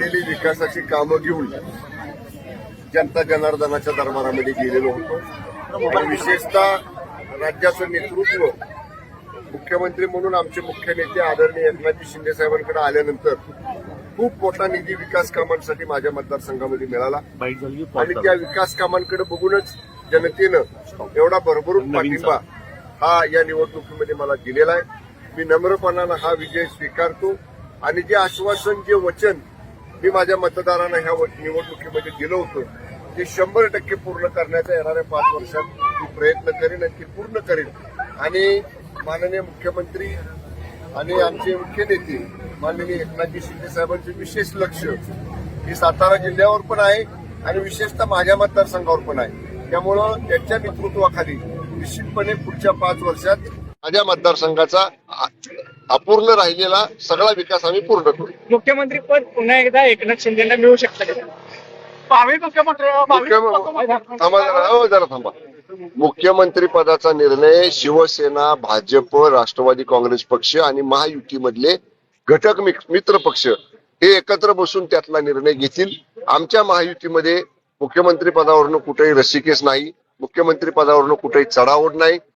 केलेली विकासाची कामं घेऊन जनता जनार्दनाच्या दरबारामध्ये गेलेलो होतो. आणि विशेषतः राज्याचं नेतृत्व मुख्यमंत्री म्हणून आमचे मुख्य नेते आदरणीय एकनाथजी शिंदे साहेबांकडे आल्यानंतर खूप मोठा निधी विकास कामांसाठी माझ्या मतदारसंघामध्ये मिळाला. आणि त्या विकास कामांकडे बघूनच जनतेनं एवढा भरभरून पाठिंबा हा या निवडणुकीमध्ये मला दिलेला आहे. मी नम्रपणानं हा विजय स्वीकारतो आणि जे आश्वासन जे वचन मी माझ्या मतदारांना ह्या व- निवडणुकीमध्ये दिलं होतं. ते शंभर टक्के पूर्ण करण्याचा येणाऱ्या पाच वर्षात मी प्रयत्न करेन आणि ते पूर्ण करेन. आणि माननीय मुख्यमंत्री आणि आमचे मुख्य नेते माननीय एकनाथजी शिंदे साहेबांचे विशेष लक्ष हे सातारा जिल्ह्यावर पण आहे आणि विशेषतः माझ्या मतदारसंघावर पण आहे. त्यामुळं त्यांच्या नेतृत्वाखाली निश्चितपणे पुढच्या पाच वर्षात माझ्या मतदारसंघाचा अपूर्ण राहिलेला सगळा विकास आम्ही पूर्ण करू. मुख्यमंत्री पद पुन्हा एकदा एकनाथ शिंदेना मिळू शकतं थांबा जरा हो जरा थांबा. मुख्यमंत्री पदाचा निर्णय शिवसेना भाजप राष्ट्रवादी काँग्रेस पक्ष आणि महायुतीमधले घटक मित्र पक्ष हे एकत्र बसून त्यातला निर्णय घेतील. आमच्या महायुतीमध्ये मुख्यमंत्री पदावरनं कुठेही रसिकेस नाही. मुख्यमंत्री पदावरनं कुठेही चढाओढ नाही.